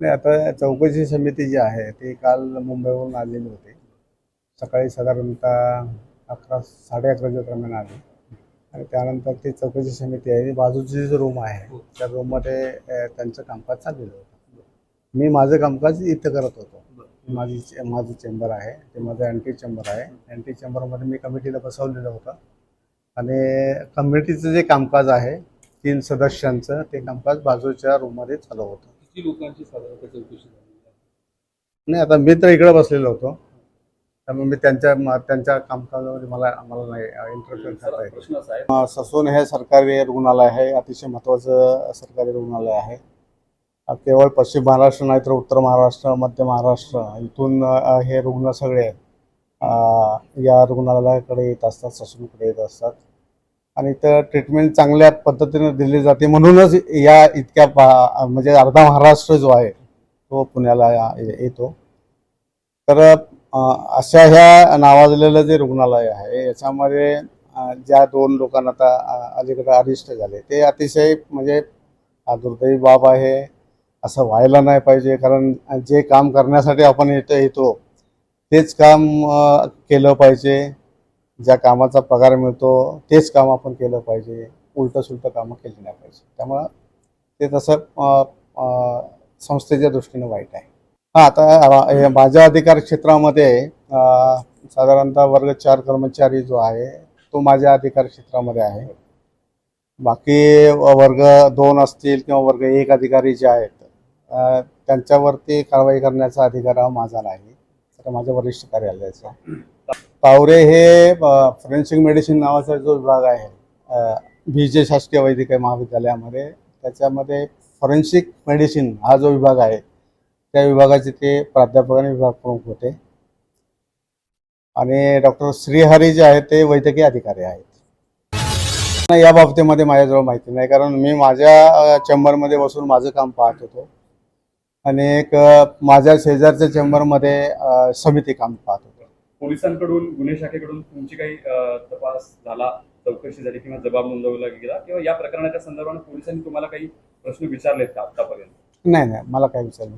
नाही. आता चौकशी समिती जी आहे ती काल मुंबईवरून आलेली होती. सकाळी साधारणतः अकरा साडे अकराच्या दरम्यान आली. आणि त्यानंतर ती चौकशी समिती आहे. बाजूची जी रूम आहे त्या रूममध्ये त्यांचं कामकाज चाललेलं होतं. मी माझं कामकाज इथं करत होतो. माझी माझं चेंबर आहे. ते माझं अँटी चेंबर आहे. अँटी चेंबरमध्ये मी कमिटीला बसवलेलं होतं. आणि कमिटीचं जे कामकाज आहे तीन सदस्यांचं ते कामकाज बाजूच्या रूममध्ये चालू होतं. किती लोकांची साधारणतः चौकशी झाली नाही आता मी तर इकडे बसलेलो होतो. त्यामुळे मी त्यांच्या त्यांच्या कामकाजामध्ये मला आम्हाला नाही इंटरफिअर करता येत ससून हे सरकारी रुग्णालय आहे अतिशय महत्त्वाचं सरकारी रुग्णालय आहे. केवळ पश्चिम महाराष्ट्र नाही तर उत्तर महाराष्ट्र मध्य महाराष्ट्र इथून हे रुग्ण सगळे या रुग्णालयाकडे येत असतात ससूनकडे येत असतात. आणि तर ट्रीटमेंट चांगल्या पद्धतीने दिली जाते. म्हणूनच या इतक्या म्हणजे अर्धा महाराष्ट्र जो आहे तो पुण्याला या- येतो. तर अशा ह्या नावाजलेलं जे रुग्णालय आहे याच्यामध्ये ज्या दोन लोकांना आता अलीकडे अरिष्ट झाले ते अतिशय म्हणजे हा दुर्दैवी बाब आहे. असं व्हायला नाही पाहिजे कारण जे काम करण्यासाठी आपण इथं येतो तेच काम केलं पाहिजे. ज्या कामाचा पगार मिळतो तेच काम आपण केलं पाहिजे. उलटं सुलटं कामं केली नाही पाहिजे. त्यामुळं ते तसं संस्थेच्या दृष्टीने वाईट आहे. हा आता माझ्या अधिकार क्षेत्रामध्ये साधारणतः वर्ग चार कर्मचारी जो आहे तो माझ्या अधिकार क्षेत्रामध्ये आहे. बाकी वर्ग दोन असतील किंवा वर्ग एक अधिकारी जे आहेत त्यांच्यावरती कारवाई करण्याचा अधिकार हा माझा नाही. तर माझ्या वरिष्ठ कार्यालयाचा. पावरे हे फॉरेन्सिक मेडिसिन नावाचा जो विभाग आहे बी जे शासकीय वैद्यकीय महाविद्यालयामध्ये त्याच्यामध्ये फॉरेन्सिक मेडिसिन हा जो विभाग आहे त्या विभागाचे ते प्राध्यापक आणि विभाग प्रमुख होते. आणि डॉक्टर श्रीहरी जे आहेत ते वैद्यकीय अधिकारी आहेत. या बाबतीमध्ये माझ्याजवळ माहिती नाही कारण मी माझ्या चेंबरमध्ये बसून माझं काम पाहत होतो. आणि एक माझ्या शेजारच्या चेंबरमध्ये समिती काम पाहत होतो. पोलिसांकडून गुन्हे शाखेकडून तुमची काही तपास झाला चौकशी झाली किंवा जबाब नोंदवला गेला किंवा या प्रकरणाच्या संदर्भात पोलिसांनी तुम्हाला काही प्रश्न विचारलेत का आतापर्यंत? नाही नाही मला काय विचारलं